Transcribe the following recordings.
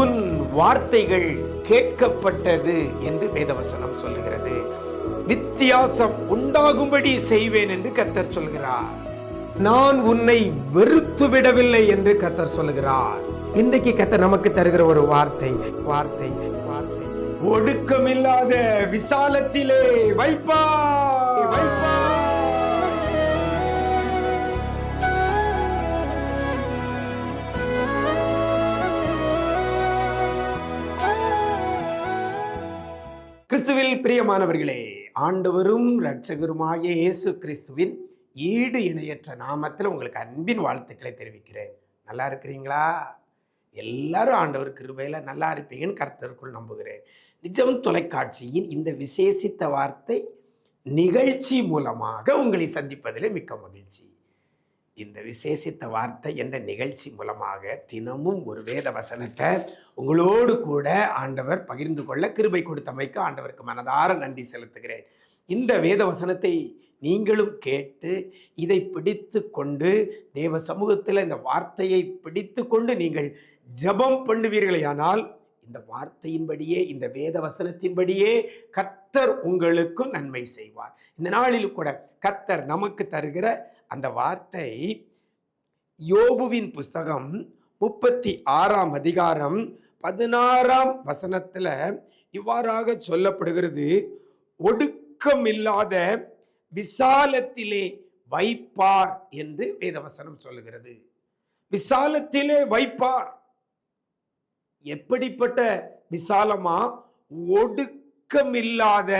உன் வார்த்தைகள் கேட்கப்பட்டது என்று வேதவசனம் சொல்லுகிறது. வித்தியாசம் உண்டாகும்படி செய்வேன் என்று கத்தர் சொல்கிறார். நான் உன்னை வெறுத்து விடவில்லை என்று கத்தர் சொல்லுகிறார். இன்றைக்கு கத்தர் நமக்கு தருகிற ஒரு வார்த்தை வார்த்தை வார்த்தை. ஒடுக்கமில்லாத விசாலத்திலே வைப்பா வைப்பா கிறிஸ்துவில் பிரியமானவர்களே ஆண்டவரும் இரட்சகருமாய இயேசு கிறிஸ்துவின் ஈடு இணையற்ற நாமத்தில் உங்களுக்கு அன்பின் வாழ்த்துக்களை தெரிவிக்கிறேன். நல்லா இருக்கிறீங்களா? எல்லாரும் ஆண்டவர் கிருபையில் நல்லா இருப்பீங்கன்னு கருத்தருக்குள் நம்புகிறேன். நிஜம் தொலைக்காட்சியின் இந்த விசேஷித்த வார்த்தை நிகழ்ச்சி மூலமாக உங்களை சந்திப்பதிலே மிக்க மகிழ்ச்சி. இந்த விசேஷித்த வார்த்தை என்ற நிகழ்ச்சி மூலமாக தினமும் ஒரு வேத வசனத்தை உங்களோடு கூட ஆண்டவர் பகிர்ந்து கொள்ள கிருபை கொடுத்தமைக்கு ஆண்டவருக்கு மனதார நன்றி செலுத்துகிறேன். இந்த வேத வசனத்தை நீங்களும் கேட்டு இதை பிடித்து கொண்டு தேவ சமூகத்தில் இந்த வார்த்தையை பிடித்து கொண்டு நீங்கள் ஜெபம் பண்ணுவீர்களேயானால் இந்த வார்த்தையின்படியே இந்த வேத வசனத்தின்படியே கர்த்தர் உங்களுக்கும் நன்மை செய்வார். இந்த நாளில் கூட கர்த்தர் நமக்கு தருகிற அந்த வார்த்தை யோபுவின் புஸ்தகம் முப்பத்தி ஆறாம் அதிகாரம் பதினாறாம் வசனத்தில் இவ்வாறாக சொல்லப்படுகிறது ஒடுக்கமில்லாத விசாலத்திலே வைப்பார் என்று வேதவசனம் சொல்லுகிறது. விசாலத்திலே வைப்பார். எப்படிப்பட்ட விசாலமா? துக்கமில்லாத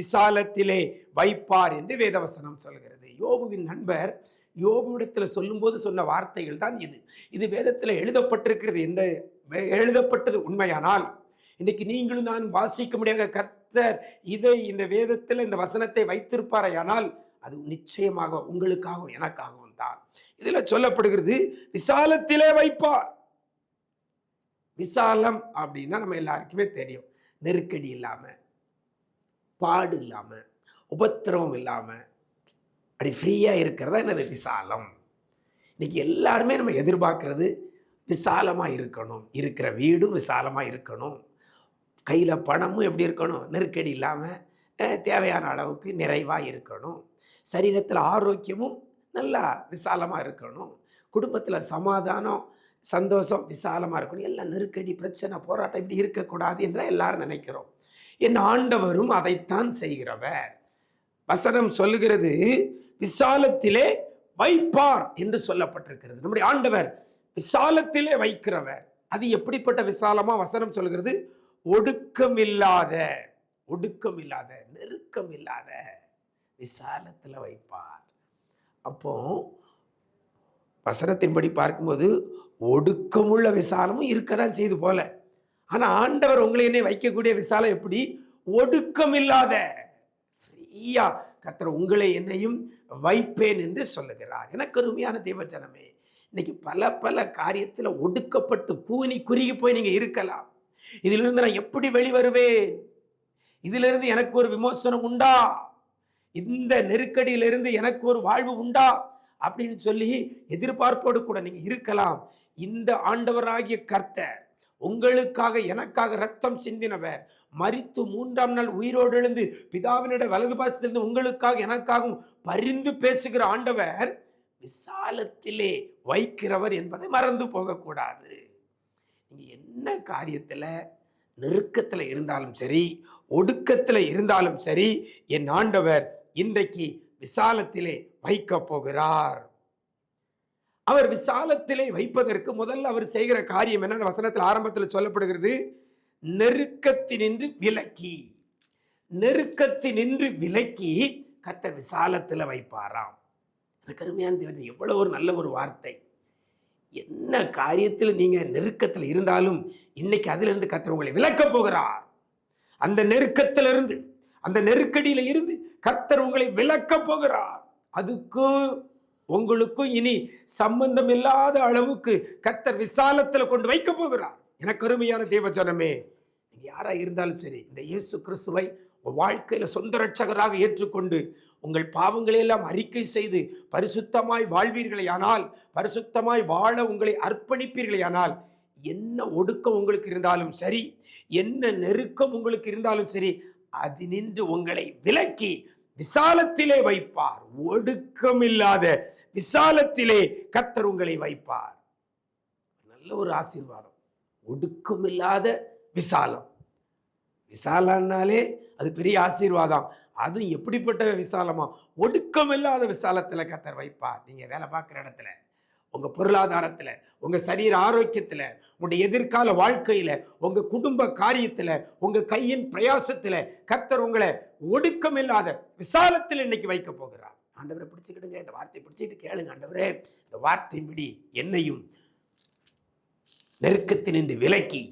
விசாலத்திலே வைப்பார் என்று வேதவசனம் சொல்கிறது. யோபுவின் நண்பர் யோபுவிடத்தில் சொல்லும்போது சொன்ன வார்த்தைகள் தான் இது. இது வேதத்தில் எழுதப்பட்டிருக்கிறது என்ற எழுதப்பட்டது உண்மையானால் இன்றைக்கு நீங்களும் நான் வாசிக்க முடியாத கர்த்தர் இதை இந்த வேதத்தில் இந்த வசனத்தை வைத்திருப்பாரையானால் அது நிச்சயமாக உங்களுக்காகவும் எனக்காகவும் தான். இதில் சொல்லப்படுகிறது விசாலத்திலே வைப்பார். விசாலம் அப்படின்னா நம்ம எல்லாருக்குமே தெரியும். நெருக்கடி இல்லாமல் பாடு இல்லாமல் உபத்திரவம் இல்லாமல் அப்படி ஃப்ரீயாக இருக்கிறதா என்னது விசாலம்? இன்றைக்கி எல்லாருமே நம்ம எதிர்பார்க்குறது விசாலமாக இருக்கணும். இருக்கிற வீடும் விசாலமாக இருக்கணும். கையில் பணமும் எப்படி இருக்கணும்? நெருக்கடி இல்லாமல் தேவையான அளவுக்கு நிறைவாக இருக்கணும். சரீரத்தில் ஆரோக்கியமும் நல்லா விசாலமாக இருக்கணும். குடும்பத்தில் சமாதானம் சந்தோஷம் விசாலமாக இருக்கணும். எல்லாம் நெருக்கடி பிரச்சனை போராட்டம் இப்படி இருக்கக்கூடாது என்று எல்லாரும் நினைக்கிறோம். என் ஆண்டவரும் அதைத்தான் செய்கிறவர். வசனம் சொல்லுகிறது விசாலத்திலே வைப்பார் என்று சொல்லப்பட்டிருக்கிறது. நம்முடைய ஆண்டவர் விசாலத்திலே வைக்கிறவர். அது எப்படிப்பட்ட விசாலமாக வசனம் சொல்கிறது ஒடுக்கம் இல்லாத ஒடுக்கம் இல்லாத நெருக்கம் இல்லாத விசாலத்தில் வைப்பார். அப்போ வசனத்தின்படி பார்க்கும்போது ஒடுக்கமுள்ள விசாலமும் இருக்க தான் செய்து போல. ஆனால் ஆண்டவர் உங்களை என்னை வைக்கக்கூடிய விசாலம் எப்படி? ஒடுக்கம் இல்லாத ஃப்ரீயா கத்தர் உங்களை என்னையும் வைப்பேன் என்று சொல்லுகிறார். எனக்கு அருமையான தேவச்சனமே இன்னைக்கு பல பல காரியத்தில் ஒடுக்கப்பட்டு கூனி குறுகி போய் நீங்கள் இருக்கலாம். இதிலிருந்து நான் எப்படி வெளிவருவேன் இதிலிருந்து எனக்கு ஒரு விமோசனம் உண்டா? இந்த நெருக்கடியிலிருந்து எனக்கு ஒரு வாழ்வு உண்டா? அப்படின்னு சொல்லி எதிர்பார்ப்போடு கூட நீங்கள் இருக்கலாம். இந்த ஆண்டவராகிய கர்த்தர் உங்களுக்காக எனக்காக ரத்தம் சிந்தினவர். மறித்து மூன்றாம் நாள் உயிரோடு எழுந்து பிதாவினிட வலது பாசத்திலிருந்து உங்களுக்காக எனக்காகவும் பரிந்து பேசுகிற ஆண்டவர் விசாலத்திலே வைக்கிறவர் என்பதை மறந்து போகக்கூடாது. நீங்கள் என்ன காரியத்தில் நெருக்கத்தில் இருந்தாலும் சரி ஒடுக்கத்தில் இருந்தாலும் சரி என் ஆண்டவர் இன்றைக்கு விசாலத்திலே வைக்க போகிறார். அவர் விசாலத்திலே வைப்பதற்கு முதல்ல அவர் செய்கிற காரியம் என்ன? அந்த வசனத்தில் ஆரம்பத்தில் சொல்லப்படுகிறது நெருக்கத்தினின்று விலக்கி. நெருக்கத்தினின்று விலக்கி கத்த விசாலத்தில் வைப்பாராம். எனக்கு அருமையான தேவன் எவ்வளோ ஒரு நல்ல ஒரு வார்த்தை. என்ன காரியத்தில் நீங்கள் நெருக்கத்தில் இருந்தாலும் இன்னைக்கு அதிலிருந்து கத்தர் உங்களை விலக்கப் போகிறார். அந்த நெருக்கத்திலிருந்து அந்த நெருக்கடியில் இருந்து கர்த்தர் உங்களை விலக்கப் போகிறார். அதுக்கும் உங்களுக்கும் இனி சம்பந்தம் இல்லாத அளவுக்கு கத்தர் விசாலத்தில் கொண்டு வைக்க போகிறார். எனக்கு அருமையான தேவஜனமே நீங்கள் யாராக இருந்தாலும் சரி இந்த இயேசு கிறிஸ்துவை உங்கள் வாழ்க்கையில் சொந்த ரட்சகராக ஏற்றுக்கொண்டு உங்கள் பாவங்களை எல்லாம் அறிக்கை செய்து பரிசுத்தமாய் வாழ்வீர்களையானால் பரிசுத்தமாய் வாழ உங்களை அர்ப்பணிப்பீர்களையானால் என்ன ஒடுக்கம் உங்களுக்கு இருந்தாலும் சரி என்ன நெருக்கம் உங்களுக்கு இருந்தாலும் சரி அது நின்று உங்களை விலக்கி விசாலத்திலே வைப்பார். ஒடுக்கம் இல்லாத விசாலத்திலே கத்தர் உங்களை வைப்பார். நல்ல ஒரு ஆசீர்வாதம். ஒடுக்கம் இல்லாத விசாலம். விசாலம்னாலே அது பெரிய ஆசீர்வாதம். அதுவும் எப்படிப்பட்ட விசாலமா? ஒடுக்கம் இல்லாத விசாலத்துல கத்தர் வைப்பார். நீங்க வேலை பார்க்குற இடத்துல. உங்க பொருளாதாரத்துல உங்க சரீர ஆரோக்கியத்துல உங்களுடைய எதிர்கால வாழ்க்கையில உங்க குடும்ப காரியத்துல உங்க கையின் பிரயாசத்துல கர்த்தர் உங்களை ஒடுக்கம் இல்லாத விசாலத்தில் இன்னைக்கு வைக்க போகிறார். ஆண்டவரை பிடிச்சுக்கிடுங்க. இந்த வார்த்தையை பிடிச்சிட்டு கேளுங்க ஆண்டவரே. இந்த வார்த்தையின்படி என்னையும் நெருக்கத்தினின்று விலக்கி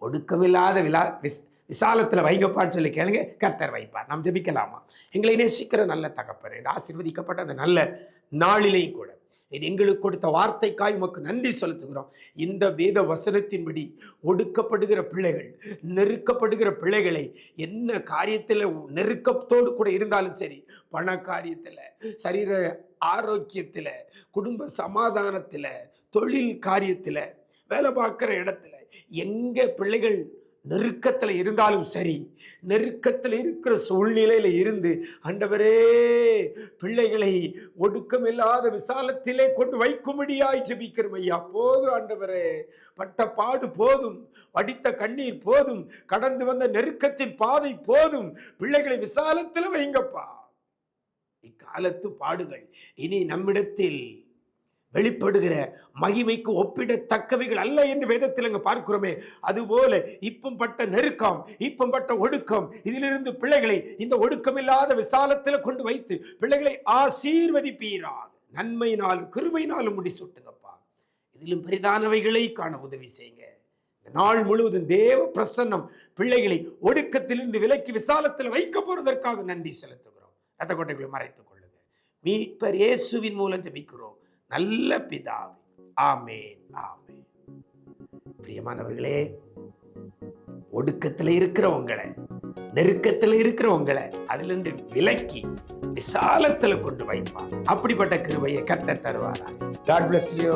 ஒடுக்கமில்லாத விழா விஸ் விசாலத்தில் வைங்கப்பான்னு சொல்லி கேளுங்க. கர்த்தர் வைப்பார். நாம் ஜெபிக்கலாமா? எங்களை நேசிக்கிற நல்ல தகப்பர். இந்த ஆசிர்வதிக்கப்பட்ட அந்த நல்ல நாளிலையும் கூட. நீர் எங்களுக்கு கொடுத்த வார்த்தைக்காய் உமக்கு நன்றி செலுத்துகிறோம். இந்த வேத வசனத்தின்படி ஒடுக்கப்படுகிற பிள்ளைகள் நெருக்கப்படுகிற பிள்ளைகளை என்ன காரியத்தில் நெருக்கத்தோடு கூட இருந்தாலும் சரி பண காரியத்தில் சரீர ஆரோக்கியத்தில் குடும்ப சமாதானத்தில் தொழில் காரியத்தில் வேலை பார்க்குற இடத்துல எங்கே பிள்ளைகள் நெருக்கத்தில் இருந்தாலும் சரி நெருக்கத்தில் இருக்கிற சூழ்நிலையில் இருந்து ஆண்டவரே பிள்ளைகளை ஒடுக்கமில்லாத விசாலத்திலே கொண்டு வைக்கும்படியாய் ஜபிக்கிறோம் ஐயா. போதும் ஆண்டவரே பட்ட பாடு போதும் வடித்த கண்ணீர் போதும் கடந்து வந்த நெருக்கத்தின் பாதை போதும் பிள்ளைகளை விசாலத்தில் வைங்கப்பா. இக்காலத்து பாடுகள் இனி நம்மிடத்தில் வெளிப்படுகிற மகிமைக்கு ஒப்பிடத்தக்கவைகள் அல்ல என்று வேதத்தில் அங்கே பார்க்கிறோமே. அதுபோல இப்பம் பட்ட நெருக்கம் இப்பம் பட்ட ஒடுக்கம் இதிலிருந்து பிள்ளைகளை இந்த ஒடுக்கமில்லாத விசாலத்தில் கொண்டு வைத்து பிள்ளைகளை ஆசீர்வதிப்பீராக. நன்மையினாலும் முடி முடிசூட்டுங்கப்பா இதிலும் பெரிதானவைகளை காண உதவி செய்யுங்க. இந்த நாள் முழுவதும் தேவ பிரசன்னம் பிள்ளைகளை ஒடுக்கத்திலிருந்து விலக்கி விசாலத்தில் வைக்க போறதற்காக நன்றி செலுத்துகிறோம். ரத்த கோட்டைகளை மறைத்துக் கொள்ளுங்க. மீட்பர் இயேசுவின் மூலம் ஜபிக்கிறோம். நல்ல பிதாவே. ஆமேன் ஆமேன். பிரியமானவர்களே ஒடுக்கத்தில் இருக்கிறவங்களை நெருக்கத்தில் இருக்கிறவங்களை அதிலிருந்து விலக்கி விசாலத்தில் கொண்டு வைப்பார். அப்படிப்பட்ட கிருபையை கத்த தருவாரா காட் பிளஸ் யூ